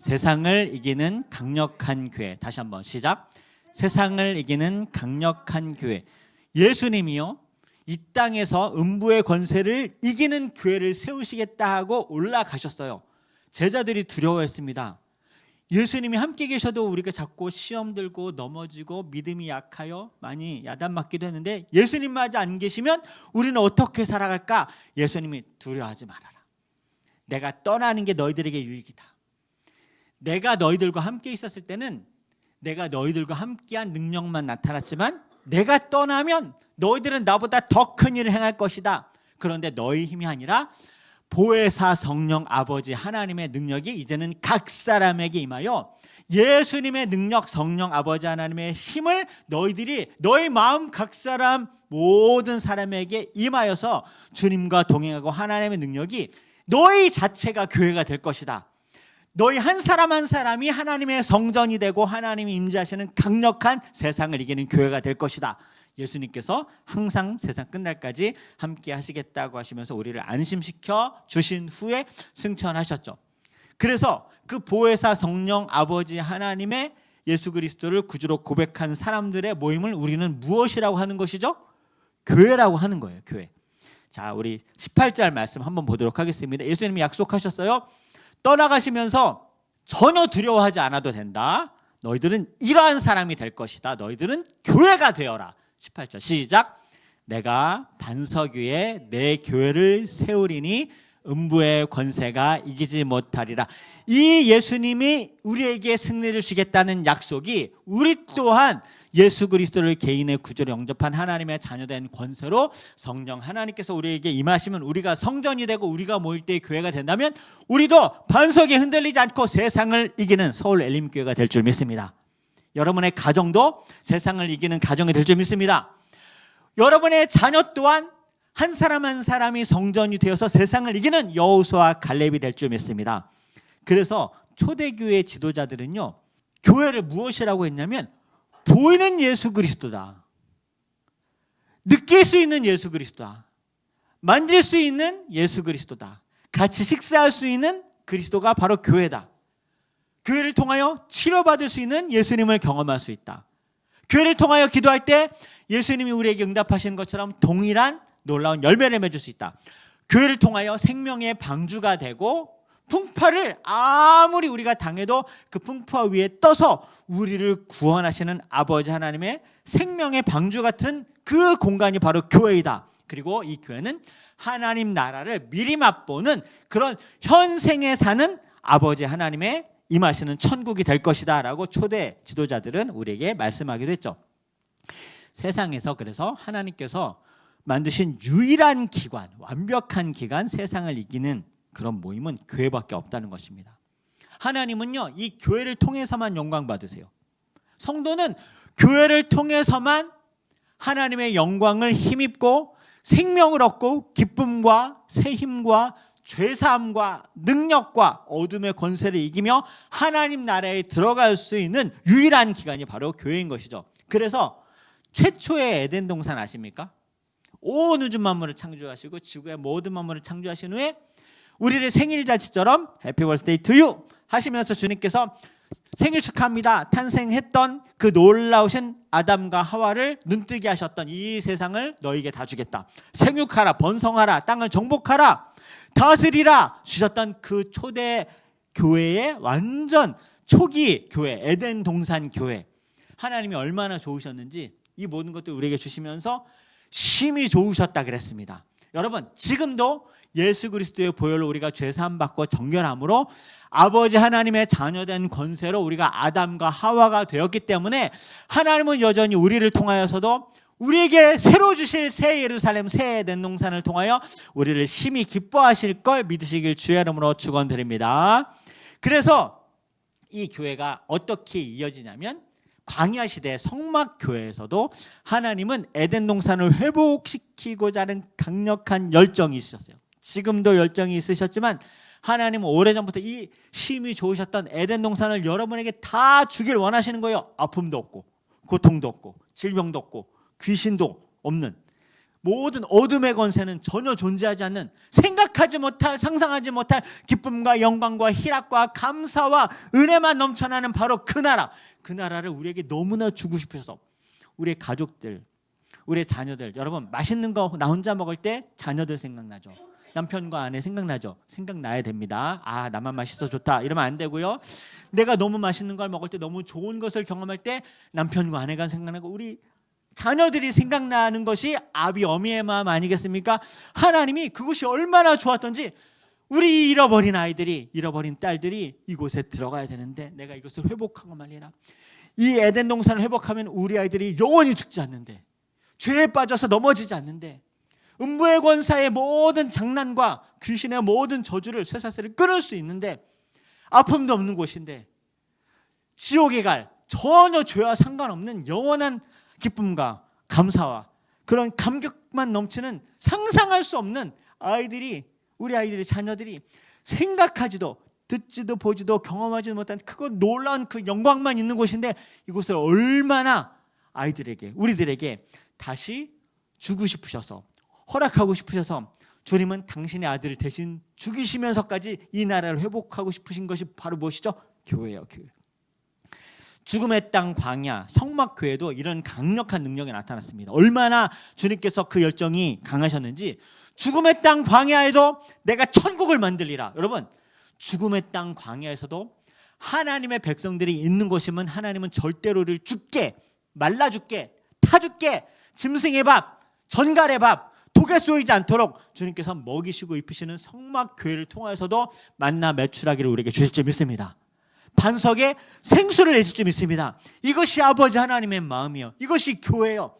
세상을 이기는 강력한 교회. 다시 한번 시작. 세상을 이기는 강력한 교회. 예수님이요. 이 땅에서 음부의 권세를 이기는 교회를 세우시겠다 하고 올라가셨어요. 제자들이 두려워했습니다. 예수님이 함께 계셔도 우리가 자꾸 시험 들고 넘어지고 믿음이 약하여 많이 야단 맞기도 했는데 예수님마저 안 계시면 우리는 어떻게 살아갈까? 예수님이 두려워하지 말아라. 내가 떠나는 게 너희들에게 유익이다. 내가 너희들과 함께 있었을 때는 내가 너희들과 함께한 능력만 나타났지만 내가 떠나면 너희들은 나보다 더 큰 일을 행할 것이다. 그런데 너희 힘이 아니라 보혜사 성령 아버지 하나님의 능력이 이제는 각 사람에게 임하여 예수님의 능력 성령 아버지 하나님의 힘을 너희들이 너희 마음 각 사람 모든 사람에게 임하여서 주님과 동행하고 하나님의 능력이 너희 자체가 교회가 될 것이다. 너희 한 사람 한 사람이 하나님의 성전이 되고 하나님이 임재하시는 강력한 세상을 이기는 교회가 될 것이다. 예수님께서 항상 세상 끝날까지 함께 하시겠다고 하시면서 우리를 안심시켜 주신 후에 승천하셨죠. 그래서 그 보혜사 성령 아버지 하나님의 예수 그리스도를 구주로 고백한 사람들의 모임을 우리는 무엇이라고 하는 것이죠? 교회라고 하는 거예요. 교회. 자, 우리 18절 말씀 한번 보도록 하겠습니다. 예수님이 약속하셨어요. 떠나가시면서 전혀 두려워하지 않아도 된다. 너희들은 이러한 사람이 될 것이다. 너희들은 교회가 되어라. 18절 시작. 내가 반석 위에 내 교회를 세우리니 음부의 권세가 이기지 못하리라. 이 예수님이 우리에게 승리를 주겠다는 약속이 우리 또한 예수 그리스도를 개인의 구조로 영접한 하나님의 자녀된 권세로 성령 하나님께서 우리에게 임하시면 우리가 성전이 되고 우리가 모일 때 교회가 된다면 우리도 반석에 흔들리지 않고 세상을 이기는 서울 엘림 교회가 될 줄 믿습니다. 여러분의 가정도 세상을 이기는 가정이 될 줄 믿습니다. 여러분의 자녀 또한 한 사람 한 사람이 성전이 되어서 세상을 이기는 여호수아 갈렙이 될 줄 믿습니다. 그래서 초대교회 지도자들은요. 교회를 무엇이라고 했냐면 보이는 예수 그리스도다. 느낄 수 있는 예수 그리스도다. 만질 수 있는 예수 그리스도다. 같이 식사할 수 있는 그리스도가 바로 교회다. 교회를 통하여 치료받을 수 있는 예수님을 경험할 수 있다. 교회를 통하여 기도할 때 예수님이 우리에게 응답하시는 것처럼 동일한 놀라운 열매를 맺을 수 있다. 교회를 통하여 생명의 방주가 되고 풍파를 아무리 우리가 당해도 그 풍파 위에 떠서 우리를 구원하시는 아버지 하나님의 생명의 방주 같은 그 공간이 바로 교회이다. 그리고 이 교회는 하나님 나라를 미리 맛보는 그런 현생에 사는 아버지 하나님의 임하시는 천국이 될 것이다 라고 초대 지도자들은 우리에게 말씀하기도 했죠. 세상에서 그래서 하나님께서 만드신 유일한 기관, 완벽한 기관, 세상을 이기는 그런 모임은 교회밖에 없다는 것입니다. 하나님은요, 이 교회를 통해서만 영광 받으세요. 성도는 교회를 통해서만 하나님의 영광을 힘입고 생명을 얻고 기쁨과 새 힘과 죄사함과 능력과 어둠의 권세를 이기며 하나님 나라에 들어갈 수 있는 유일한 기관이 바로 교회인 것이죠. 그래서 최초의 에덴 동산 아십니까? 온 우주 만물을 창조하시고 지구의 모든 만물을 창조하신 후에 우리를 생일잔치처럼 해피 버스데이 투유 하시면서 주님께서 생일 축하합니다. 탄생했던 그 놀라우신 아담과 하와를 눈뜨게 하셨던 이 세상을 너에게 다 주겠다. 생육하라, 번성하라, 땅을 정복하라, 다스리라 주셨던 그 초대 교회의 완전 초기 교회, 에덴 동산 교회. 하나님이 얼마나 좋으셨는지 이 모든 것들 우리에게 주시면서 심히 좋으셨다 그랬습니다. 여러분, 지금도 예수 그리스도의 보혈로 우리가 죄 사함 받고 정결함으로 아버지 하나님의 자녀된 권세로 우리가 아담과 하와가 되었기 때문에 하나님은 여전히 우리를 통하여서도 우리에게 새로 주실 새 예루살렘 새 에덴 동산을 통하여 우리를 심히 기뻐하실 걸 믿으시길 주의 이름으로 축원드립니다. 그래서 이 교회가 어떻게 이어지냐면 광야 시대 성막 교회에서도 하나님은 에덴 동산을 회복시키고자 하는 강력한 열정이 있으셨어요. 지금도 열정이 있으셨지만 하나님은 오래전부터 이 심히 좋으셨던 에덴 동산을 여러분에게 다 주길 원하시는 거예요. 아픔도 없고 고통도 없고 질병도 없고 귀신도 없는 모든 어둠의 권세는 전혀 존재하지 않는 생각하지 못할 상상하지 못할 기쁨과 영광과 희락과 감사와 은혜만 넘쳐나는 바로 그 나라 그 나라를 우리에게 너무나 주고 싶어서 우리의 가족들 우리의 자녀들 여러분 맛있는 거 나 혼자 먹을 때 자녀들 생각나죠 남편과 아내 생각나죠 생각나야 됩니다 아 나만 맛있어 좋다 이러면 안 되고요 내가 너무 맛있는 걸 먹을 때 너무 좋은 것을 경험할 때 남편과 아내가 생각나고 우리 자녀들이 생각나는 것이 아비 어미의 마음 아니겠습니까? 하나님이 그것이 얼마나 좋았던지 우리 잃어버린 아이들이 잃어버린 딸들이 이곳에 들어가야 되는데 내가 이것을 회복하고 말리라. 이 에덴 동산을 회복하면 우리 아이들이 영원히 죽지 않는데 죄에 빠져서 넘어지지 않는데 음부의 권사의 모든 장난과 귀신의 모든 저주를 쇠사슬을 끊을 수 있는데 아픔도 없는 곳인데 지옥에 갈 전혀 죄와 상관없는 영원한 기쁨과 감사와 그런 감격만 넘치는 상상할 수 없는 아이들이 우리 아이들의 자녀들이 생각하지도 듣지도 보지도 경험하지도 못한 크고 놀라운 그 영광만 있는 곳인데 이곳을 얼마나 아이들에게 우리들에게 다시 주고 싶으셔서 허락하고 싶으셔서 주님은 당신의 아들을 대신 죽이시면서까지 이 나라를 회복하고 싶으신 것이 바로 무엇이죠? 교회예요, 교회. 죽음의 땅 광야 성막 교회도 이런 강력한 능력이 나타났습니다. 얼마나 주님께서 그 열정이 강하셨는지 죽음의 땅 광야에도 내가 천국을 만들리라. 여러분 죽음의 땅 광야에서도 하나님의 백성들이 있는 곳이면 하나님은 절대로 를 죽게 말라 죽게 타 죽게 짐승의 밥 전갈의 밥 독에 쏘이지 않도록 주님께서 먹이시고 입히시는 성막 교회를 통해서도 만나 매출하기를 우리에게 주실 줄 믿습니다. 반석에 생수를 내실 줄 믿습니다. 이것이 아버지 하나님의 마음이요. 이것이 교회요.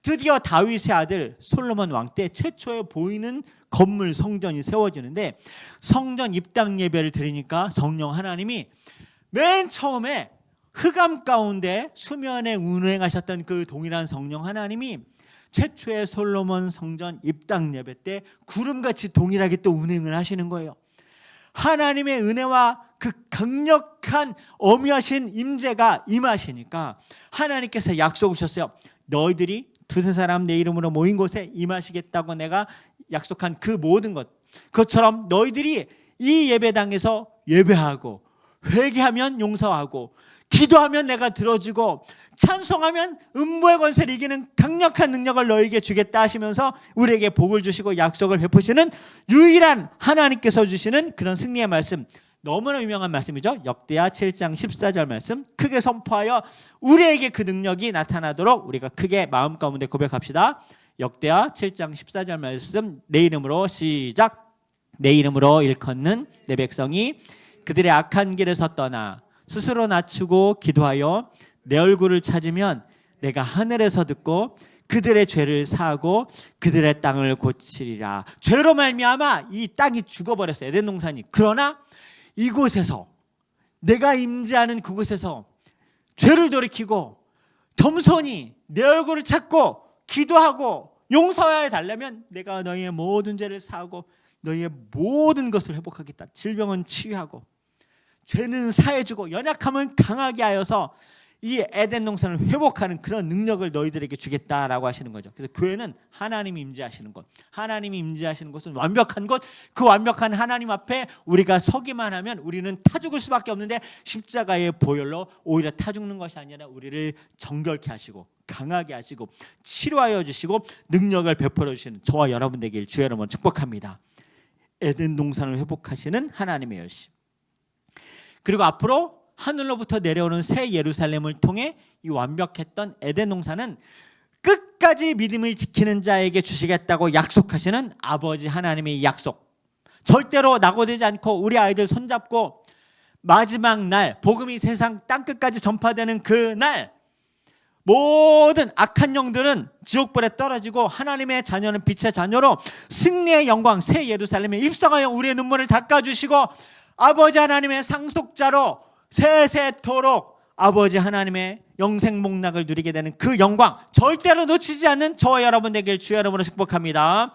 드디어 다윗의 아들 솔로몬 왕 때 최초에 보이는 건물 성전이 세워지는데 성전 입당 예배를 드리니까 성령 하나님이 맨 처음에 흑암 가운데 수면에 운행하셨던 그 동일한 성령 하나님이 최초의 솔로몬 성전 입당 예배 때 구름같이 동일하게 또 운행을 하시는 거예요. 하나님의 은혜와 그 강력한 어미하신 임재가 임하시니까 하나님께서 약속을 주셨어요. 너희들이 두세 사람 내 이름으로 모인 곳에 임하시겠다고 내가 약속한 그 모든 것. 그것처럼 너희들이 이 예배당에서 예배하고 회개하면 용서하고 기도하면 내가 들어주고 찬송하면 음부의 권세를 이기는 강력한 능력을 너에게 주겠다 하시면서 우리에게 복을 주시고 약속을 베푸시는 유일한 하나님께서 주시는 그런 승리의 말씀 너무나 유명한 말씀이죠. 역대하 7장 14절 말씀 크게 선포하여 우리에게 그 능력이 나타나도록 우리가 크게 마음 가운데 고백합시다. 역대하 7장 14절 말씀 내 이름으로 시작 내 이름으로 일컫는 내 백성이 그들의 악한 길에서 떠나 스스로 낮추고 기도하여 내 얼굴을 찾으면 내가 하늘에서 듣고 그들의 죄를 사하고 그들의 땅을 고치리라. 죄로 말미암아 이 땅이 죽어버렸어요. 에덴 동산이. 그러나 이곳에서 내가 임재하는 그곳에서 죄를 돌이키고 겸손히 내 얼굴을 찾고 기도하고 용서해 달라면 내가 너희의 모든 죄를 사하고 너희의 모든 것을 회복하겠다. 질병은 치유하고 죄는 사해주고 연약함은 강하게 하여서 이 에덴 동산을 회복하는 그런 능력을 너희들에게 주겠다라고 하시는 거죠. 그래서 교회는 하나님이 임재하시는 곳, 하나님이 임재하시는 곳은 완벽한 곳, 그 완벽한 하나님 앞에 우리가 서기만 하면 우리는 타 죽을 수밖에 없는데 십자가의 보혈로 오히려 타 죽는 것이 아니라 우리를 정결케 하시고 강하게 하시고 치료하여 주시고 능력을 베풀어 주시는 저와 여러분 되길 주의 이름으로 축복합니다. 에덴 동산을 회복하시는 하나님의 열심. 그리고 앞으로 하늘로부터 내려오는 새 예루살렘을 통해 이 완벽했던 에덴 동산은 끝까지 믿음을 지키는 자에게 주시겠다고 약속하시는 아버지 하나님의 약속. 절대로 낙오되지 않고 우리 아이들 손잡고 마지막 날 복음이 세상 땅 끝까지 전파되는 그 날 모든 악한 영들은 지옥불에 떨어지고 하나님의 자녀는 빛의 자녀로 승리의 영광 새 예루살렘에 입성하여 우리의 눈물을 닦아주시고 아버지 하나님의 상속자로 세세토록 아버지 하나님의 영생 목락을 누리게 되는 그 영광 절대로 놓치지 않는 저와 여러분 되길 주의 여러분으로 축복합니다.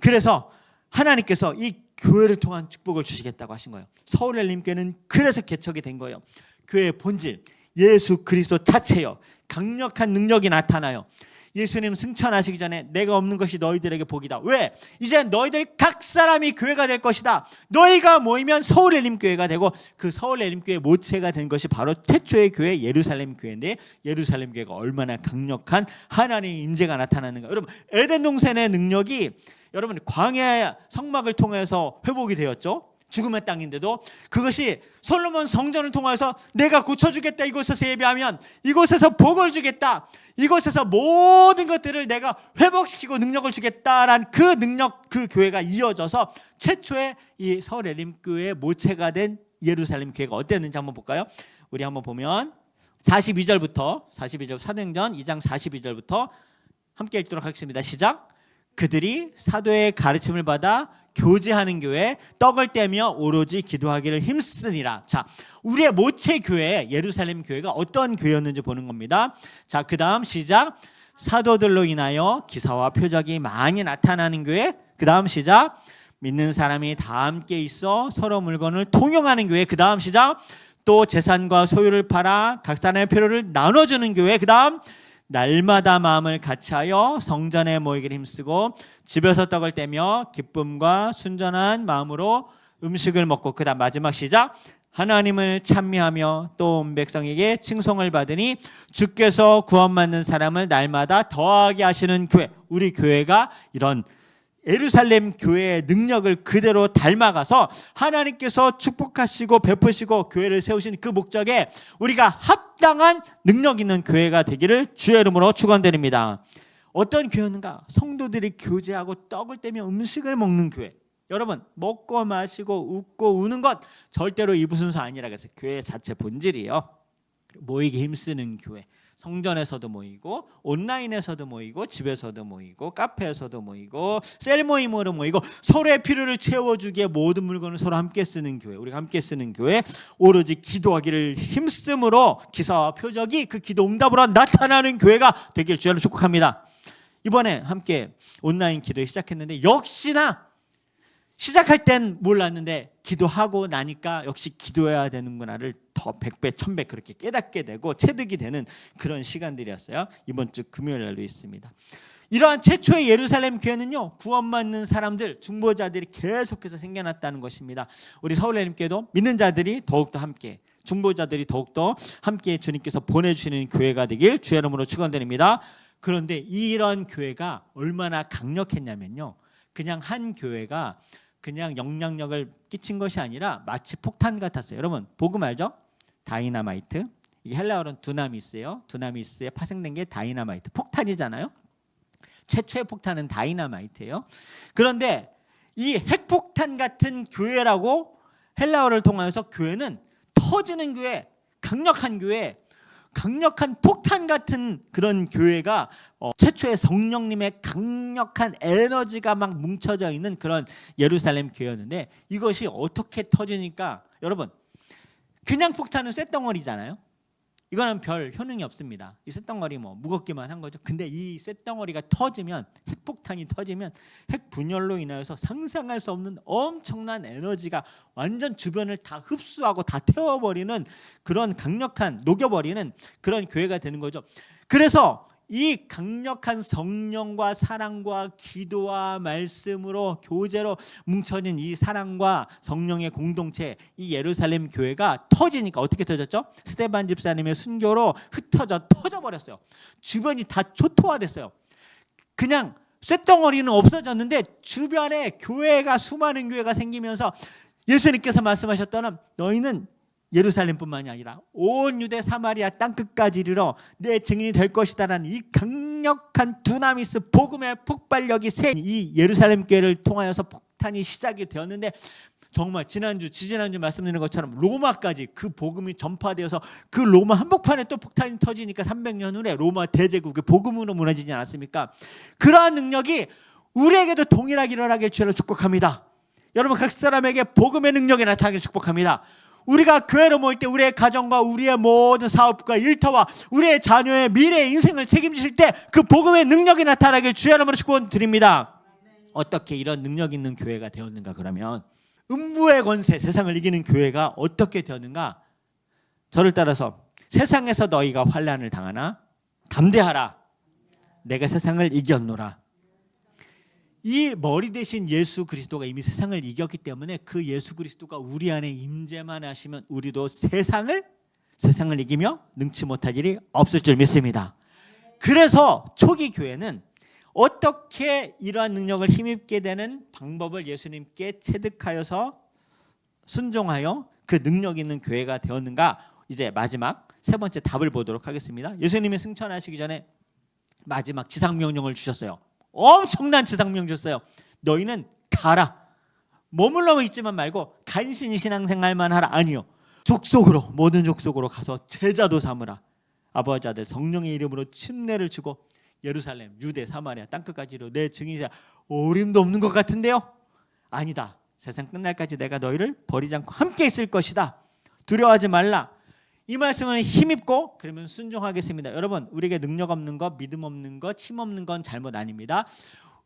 그래서 하나님께서 이 교회를 통한 축복을 주시겠다고 하신 거예요. 서울엘님께는 그래서 개척이 된 거예요. 교회의 본질 예수 그리스도 자체요. 강력한 능력이 나타나요. 예수님 승천하시기 전에 내가 없는 것이 너희들에게 복이다. 왜? 이제 너희들 각 사람이 교회가 될 것이다. 너희가 모이면 서울 엘림 교회가 되고 그 서울 엘림 교회 모체가 된 것이 바로 최초의 교회 예루살렘 교회인데 예루살렘 교회가 얼마나 강력한 하나님의 임재가 나타나는가. 여러분 에덴 동산의 능력이 여러분 광야 성막을 통해서 회복이 되었죠. 죽음의 땅인데도 그것이 솔로몬 성전을 통해서 내가 고쳐주겠다 이곳에서 예배하면 이곳에서 복을 주겠다 이곳에서 모든 것들을 내가 회복시키고 능력을 주겠다란 그 능력 그 교회가 이어져서 최초의 이 서울 에림교회의 모체가 된 예루살렘 교회가 어땠는지 한번 볼까요? 우리 한번 보면 42절부터 42절 사도행전 2장 42절부터 함께 읽도록 하겠습니다. 시작. 그들이 사도의 가르침을 받아 교제하는 교회 떡을 떼며 오로지 기도하기를 힘쓰니라. 자, 우리의 모체 교회 예루살렘 교회가 어떤 교회였는지 보는 겁니다. 자, 그다음 시작. 사도들로 인하여 기사와 표적이 많이 나타나는 교회. 그다음 시작. 믿는 사람이 다 함께 있어 서로 물건을 통용하는 교회. 그다음 시작. 또 재산과 소유를 팔아 각 사람의 필요를 나눠주는 교회. 그다음 날마다 마음을 같이하여 성전에 모이기를 힘쓰고 집에서 떡을 떼며 기쁨과 순전한 마음으로 음식을 먹고 그다음 마지막 시작. 하나님을 찬미하며 또 온 백성에게 칭송을 받으니 주께서 구원받는 사람을 날마다 더하게 하시는 교회 우리 교회가 이런 예루살렘 교회의 능력을 그대로 닮아가서 하나님께서 축복하시고 베푸시고 교회를 세우신 그 목적에 우리가 합당한 능력 있는 교회가 되기를 주의 이름으로 축원드립니다. 어떤 교회였는가? 성도들이 교제하고 떡을 떼며 음식을 먹는 교회. 여러분 먹고 마시고 웃고 우는 것 절대로 이부 순서 아니라 그래서 교회 자체 본질이에요. 모이기 힘쓰는 교회. 성전에서도 모이고 온라인에서도 모이고 집에서도 모이고 카페에서도 모이고 셀 모임으로 모이고 서로의 필요를 채워주기에 모든 물건을 서로 함께 쓰는 교회 우리가 함께 쓰는 교회 오로지 기도하기를 힘쓰므로 기사와 표적이 그 기도 응답으로 나타나는 교회가 되길 주야로 축복합니다. 이번에 함께 온라인 기도 시작했는데 역시나 시작할 땐 몰랐는데 기도하고 나니까 역시 기도해야 되는구나를 더 100배, 1000배 그렇게 깨닫게 되고 체득이 되는 그런 시간들이었어요. 이번 주 금요일 날도 있습니다. 이러한 최초의 예루살렘 교회는요 구원받는 사람들 중보자들이 계속해서 생겨났다는 것입니다. 우리 서울예림교회도 믿는 자들이 더욱더 함께 중보자들이 더욱더 함께 주님께서 보내주시는 교회가 되길 주의 이름으로 축원드립니다. 그런데 이런 교회가 얼마나 강력했냐면요 그냥 한 교회가 그냥 영향력을 끼친 것이 아니라 마치 폭탄 같았어요. 여러분 복음 알죠? 다이나마이트. 이게 헬라어로는 두나미스예요. 두나미스에 파생된 게 다이나마이트. 폭탄이잖아요. 최초의 폭탄은 다이나마이트예요. 그런데 이 핵폭탄 같은 교회라고 헬라어를 통해서 교회는 터지는 교회, 강력한 교회, 강력한 폭탄 같은 그런 교회가 어, 최초의 성령님의 강력한 에너지가 막 뭉쳐져 있는 그런 예루살렘 교회였는데 이것이 어떻게 터지니까 여러분 그냥 폭탄은 쇳덩어리잖아요. 이거는 별 효능이 없습니다. 이 쇳덩어리 뭐 무겁기만 한 거죠. 근데 이 쇳덩어리가 터지면 핵폭탄이 터지면 핵 분열로 인하여서 상상할 수 없는 엄청난 에너지가 완전 주변을 다 흡수하고 다 태워버리는 그런 강력한 녹여버리는 그런 교회가 되는 거죠. 그래서 이 강력한 성령과 사랑과 기도와 말씀으로 교제로 뭉쳐진 이 사랑과 성령의 공동체 이 예루살렘 교회가 터지니까 어떻게 터졌죠? 스테반 집사님의 순교로 흩어져 터져 버렸어요. 주변이 다 초토화됐어요. 그냥 쇳덩어리는 없어졌는데 주변에 교회가 수많은 교회가 생기면서 예수님께서 말씀하셨다는 너희는 예루살렘뿐만이 아니라 온 유대 사마리아 땅 끝까지 이르러 내 증인이 될 것이다라는 이 강력한 두나미스 복음의 폭발력이 센이 예루살렘 교회를 통하여서 폭탄이 시작이 되었는데 정말 지난주 지지난주 말씀드린 것처럼 로마까지 그 복음이 전파되어서 그 로마 한복판에 또 폭탄이 터지니까 300년 후에 로마 대제국의 복음으로 무너지지 않았습니까? 그러한 능력이 우리에게도 동일하게 일어나길 주로 축복합니다. 여러분 각 사람에게 복음의 능력이 나타나길 축복합니다. 우리가 교회로 모일 때 우리의 가정과 우리의 모든 사업과 일터와 우리의 자녀의 미래 인생을 책임지실 때 그 복음의 능력이 나타나길 주의 이름으로 축원 드립니다. 어떻게 이런 능력 있는 교회가 되었는가 그러면 음부의 권세 세상을 이기는 교회가 어떻게 되었는가? 저를 따라서 세상에서 너희가 환난을 당하나 담대하라. 내가 세상을 이겼노라. 이 머리 대신 예수 그리스도가 이미 세상을 이겼기 때문에 그 예수 그리스도가 우리 안에 임재만 하시면 우리도 세상을 세상을 이기며 능치 못할 일이 없을 줄 믿습니다. 그래서 초기 교회는 어떻게 이러한 능력을 힘입게 되는 방법을 예수님께 체득하여서 순종하여 그 능력 있는 교회가 되었는가? 이제 마지막 세 번째 답을 보도록 하겠습니다. 예수님이 승천하시기 전에 마지막 지상 명령을 주셨어요. 엄청난 지상 명령 주셨어요. 너희는 가라. 머물러 있지만 말고 간신히 신앙생활만 하라. 아니요. 족속으로 모든 족속으로 가서 제자도 삼으라. 아버지 아들 성령의 이름으로 침례를 주고 예루살렘, 유대, 사마리아 땅끝까지로 내 증인이자 오림도 없는 것 같은데요. 아니다. 세상 끝날까지 내가 너희를 버리지 않고 함께 있을 것이다. 두려워하지 말라. 이 말씀을 힘입고 그러면 순종하겠습니다. 여러분, 우리에게 능력 없는 것, 믿음 없는 것, 힘 없는 건 잘못 아닙니다.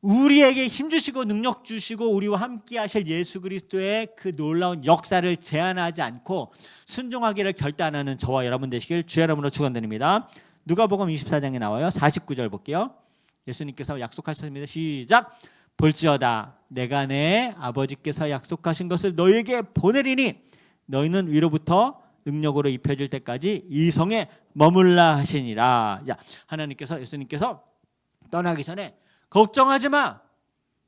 우리에게 힘 주시고 능력 주시고 우리와 함께 하실 예수 그리스도의 그 놀라운 역사를 제한하지 않고 순종하기를 결단하는 저와 여러분 되시길 주의 이름으로 축원드립니다. 누가복음 24장에 나와요. 49절 볼게요. 예수님께서 약속하셨습니다. 시작. 볼지어다 내가 내 아버지께서 약속하신 것을 너희에게 보내리니 너희는 위로부터 능력으로 입혀질 때까지 이 성에 머물라 하시니라. 자, 하나님께서 예수님께서 떠나기 전에 걱정하지 마.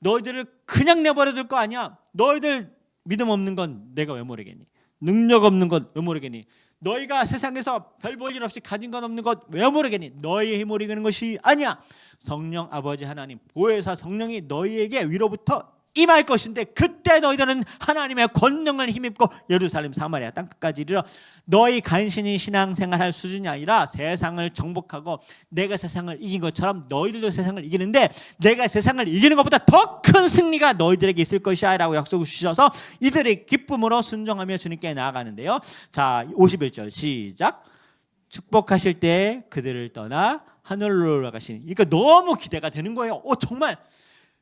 너희들을 그냥 내버려 둘 거 아니야. 너희들 믿음 없는 건 내가 왜 모르겠니? 능력 없는 건 왜 모르겠니? 너희가 세상에서 별 볼 일 없이 가진 건 없는 것 왜 모르겠니? 너희의 힘으로 이기는 것이 아니야. 성령 아버지 하나님 보혜사 성령이 너희에게 위로부터 임할 것인데 그때 너희들은 하나님의 권능을 힘입고 예루살렘 사마리아 땅 끝까지 이르러 너희 간신히 신앙생활할 수준이 아니라 세상을 정복하고 내가 세상을 이긴 것처럼 너희들도 세상을 이기는데 내가 세상을 이기는 것보다 더 큰 승리가 너희들에게 있을 것이야 라고 약속을 주셔서 이들이 기쁨으로 순종하며 주님께 나아가는데요. 자 51절 시작. 축복하실 때 그들을 떠나 하늘로 올라가시니. 그러니까 너무 기대가 되는 거예요. 오 정말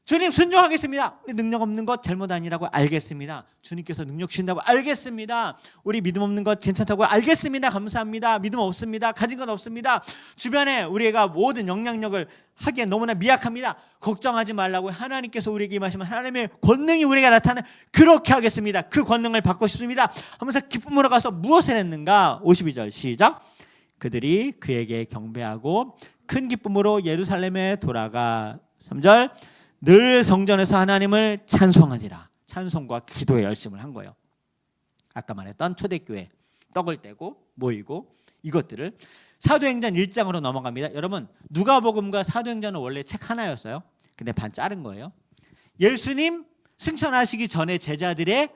주님 순종하겠습니다. 우리 능력 없는 것 잘못 아니라고 알겠습니다. 주님께서 능력 주신다고 알겠습니다. 우리 믿음 없는 것 괜찮다고 알겠습니다. 감사합니다. 믿음 없습니다. 가진 건 없습니다. 주변에 우리가 모든 영향력을 하기에 너무나 미약합니다. 걱정하지 말라고 하나님께서 우리에게 임하시면 하나님의 권능이 우리에게 나타나 그렇게 하겠습니다. 그 권능을 받고 싶습니다. 하면서 기쁨으로 가서 무엇을 했는가? 52절 시작. 그들이 그에게 경배하고 큰 기쁨으로 예루살렘에 돌아가 3절 늘 성전에서 하나님을 찬송하니라. 찬송과 기도에 열심을 한 거예요. 아까 말했던 초대교회 떡을 떼고 모이고 이것들을 사도행전 1장으로 넘어갑니다. 여러분 누가복음과 사도행전은 원래 책 하나였어요. 근데 반 자른 거예요. 예수님 승천하시기 전에 제자들의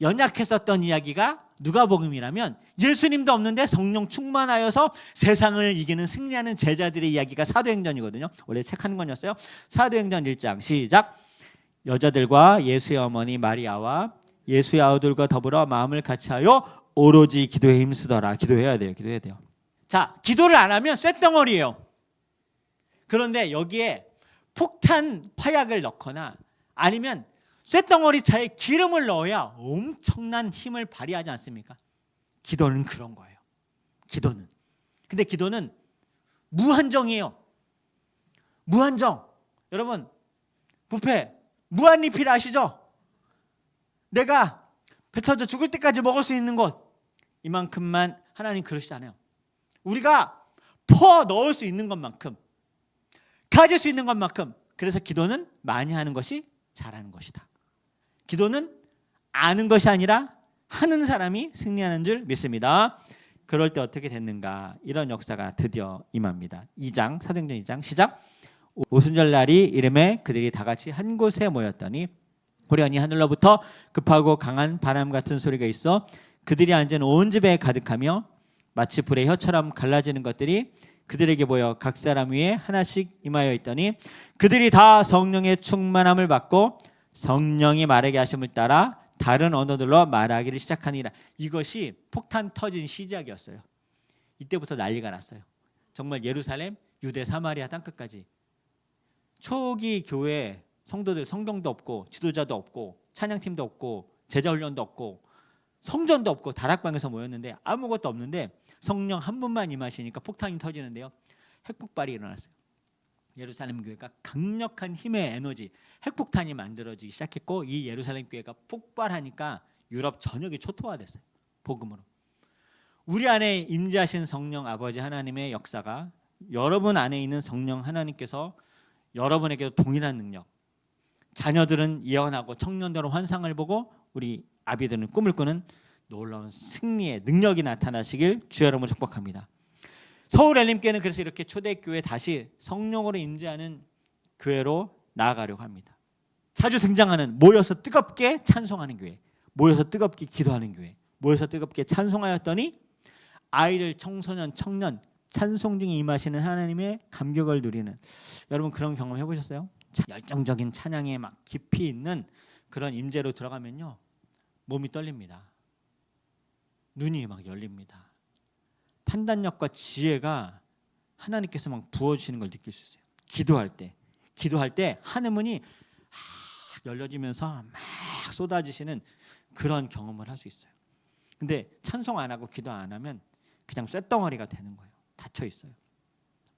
연약했었던 이야기가 누가복음이라면 예수님도 없는데 성령 충만하여서 세상을 이기는 승리하는 제자들의 이야기가 사도행전이거든요. 원래 책 한 권이었어요. 사도행전 1장 시작. 여자들과 예수의 어머니 마리아와 예수의 아우들과 더불어 마음을 같이하여 오로지 기도에 힘쓰더라. 기도해야 돼요. 기도해야 돼요. 자, 기도를 안 하면 쇳덩어리예요. 그런데 여기에 폭탄 파약을 넣거나 아니면 쇳덩어리 차에 기름을 넣어야 엄청난 힘을 발휘하지 않습니까? 기도는 그런 거예요. 기도는. 근데 기도는 무한정이에요. 무한정. 여러분, 부패 무한 리필 아시죠? 내가 배 터져 죽을 때까지 먹을 수 있는 것 이만큼만 하나님 그러시지 않아요. 우리가 퍼 넣을 수 있는 것만큼 가질 수 있는 것만큼 그래서 기도는 많이 하는 것이 잘하는 것이다. 기도는 아는 것이 아니라 하는 사람이 승리하는 줄 믿습니다. 그럴 때 어떻게 됐는가? 이런 역사가 드디어 임합니다. 2장 사도행전 2장 시작. 오순절 날이 이름에 그들이 다 같이 한 곳에 모였더니 호련히 하늘로부터 급하고 강한 바람 같은 소리가 있어 그들이 앉은 온 집에 가득하며 마치 불의 혀처럼 갈라지는 것들이 그들에게 보여 각 사람 위에 하나씩 임하여 있더니 그들이 다 성령의 충만함을 받고 성령이 말하게 하심을 따라 다른 언어들로 말하기를 시작하니라. 이것이 폭탄 터진 시작이었어요. 이때부터 난리가 났어요. 정말 예루살렘, 유대, 사마리아 땅끝까지 초기 교회 성도들 성경도 없고 지도자도 없고 찬양팀도 없고 제자 훈련도 없고 성전도 없고 다락방에서 모였는데 아무것도 없는데 성령 한 분만 임하시니까 폭탄이 터지는데요. 핵폭발이 일어났어요. 예루살렘 교회가 강력한 힘의 에너지, 핵폭탄이 만들어지기 시작했고 이 예루살렘 교회가 폭발하니까 유럽 전역이 초토화됐어요. 복음으로. 우리 안에 임재하신 성령 아버지 하나님의 역사가 여러분 안에 있는 성령 하나님께서 여러분에게도 동일한 능력. 자녀들은 예언하고 청년들은 환상을 보고 우리 아비들은 꿈을 꾸는 놀라운 승리의 능력이 나타나시길 주 여러분 축복합니다. 서울 엘림교회는 그래서 이렇게 초대교회 다시 성령으로 임재하는 교회로 나아가려고 합니다. 자주 등장하는 모여서 뜨겁게 찬송하는 교회, 모여서 뜨겁게 기도하는 교회, 모여서 뜨겁게 찬송하였더니 아이들, 청소년, 청년 찬송 중에 임하시는 하나님의 감격을 누리는 여러분 그런 경험 해보셨어요? 차- 열정적인 찬양에 막 깊이 있는 그런 임재로 들어가면요 몸이 떨립니다. 눈이 막 열립니다. 판단력과 지혜가 하나님께서 막 부어주시는 걸 느낄 수 있어요. 기도할 때, 기도할 때 하늘문이 막 열려지면서 막 쏟아지시는 그런 경험을 할 수 있어요. 근데 찬송 안 하고 기도 안 하면 그냥 쇳덩어리가 되는 거예요. 닫혀 있어요.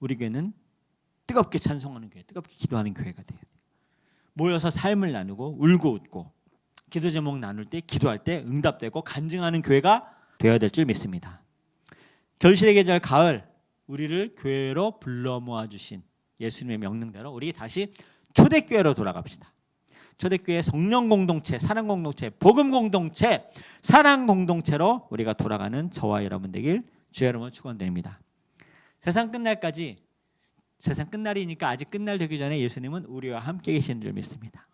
우리 교회는 뜨겁게 찬송하는 교회, 뜨겁게 기도하는 교회가 돼요. 모여서 삶을 나누고 울고 웃고 기도 제목 나눌 때 기도할 때 응답되고 간증하는 교회가 되어야 될 줄 믿습니다. 결실의 계절 가을 우리를 교회로 불러 모아 주신 예수님의 명령대로 우리 다시 초대교회로 돌아갑시다. 초대교회 성령 공동체, 사랑 공동체, 복음 공동체, 사랑 공동체로 우리가 돌아가는 저와 여러분 되길 주의 여러분 축원드립니다. 세상 끝날까지 세상 끝날이니까 아직 끝날 되기 전에 예수님은 우리와 함께 계시는 줄 믿습니다.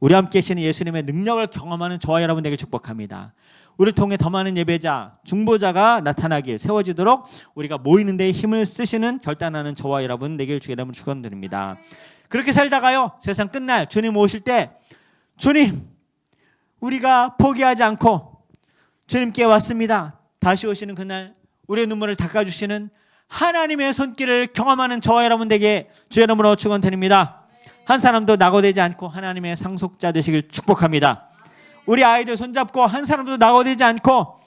우리와 함께 계시는 예수님의 능력을 경험하는 저와 여러분 되길 축복합니다. 우리를 통해 더 많은 예배자, 중보자가 나타나길 세워지도록 우리가 모이는 데 힘을 쓰시는 결단하는 저와 여러분 되길 주의 이름으로 축원드립니다. 그렇게 살다가요. 세상 끝날 주님 오실 때 주님 우리가 포기하지 않고 주님께 왔습니다. 다시 오시는 그날 우리의 눈물을 닦아 주시는 하나님의 손길을 경험하는 저와 여러분 되게 주의 이름으로 축원드립니다. 한 사람도 낙오되지 않고 하나님의 상속자 되시길 축복합니다. 우리 아이들 손잡고 한 사람도 낙오되지 않고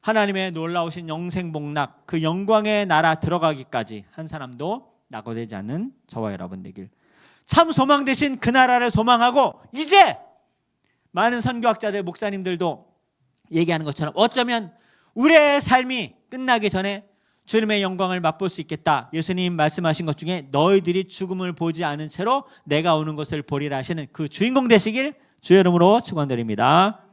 하나님의 놀라우신 영생 복락 그 영광의 나라 들어가기까지 한 사람도 낙오되지 않는 저와 여러분 되길 참 소망 되신 그 나라를 소망하고 이제 많은 선교학자들 목사님들도 얘기하는 것처럼 어쩌면 우리의 삶이 끝나기 전에 주님의 영광을 맛볼 수 있겠다. 예수님 말씀하신 것 중에 너희들이 죽음을 보지 않은 채로 내가 오는 것을 보리라 하시는 그 주인공 되시길 주의 이름으로 축원드립니다.